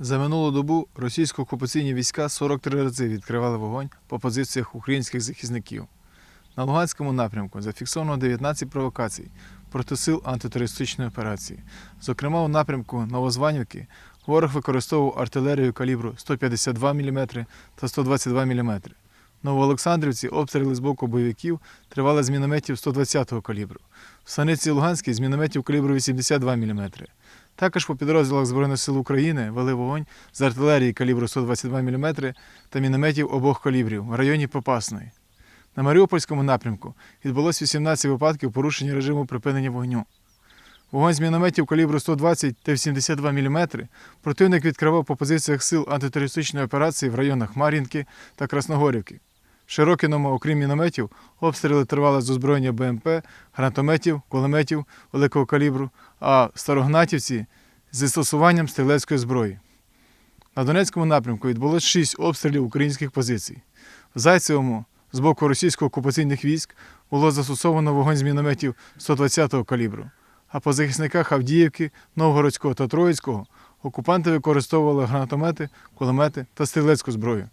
За минулу добу російсько-окупаційні війська 43 рази відкривали вогонь по позиціях українських захисників. На Луганському напрямку зафіксовано 19 провокацій проти сил антитерористичної операції. Зокрема, у напрямку Новозванівки ворог використовував артилерію калібру 152 мм та 122 мм. Новоолександрівці обстріли з боку бойовиків тривали з мінометів 120-го калібру. В Станиці Луганській з мінометів калібру 82 мм. Також по підрозділах Збройних сил України вели вогонь з артилерії калібру 122 мм та мінометів обох калібрів в районі Попасної. На Маріупольському напрямку відбулось 18 випадків порушення режиму припинення вогню. Вогонь з мінометів калібру 120 та 82 мм противник відкривав по позиціях сил антитерористичної операції в районах Мар'їнки та Красногорівки. Широкіному, окрім мінометів, обстріли тривали з озброєння БМП, гранатометів, кулеметів великого калібру, а Старогнатівці з застосуванням стрілецької зброї. На Донецькому напрямку відбулось шість обстрілів українських позицій. В Зайцевому з боку російсько-окупаційних військ було застосовано вогонь з мінометів 120-го калібру, а по захисниках Авдіївки, Новгородського та Троїцького окупанти використовували гранатомети, кулемети та стрілецьку зброю.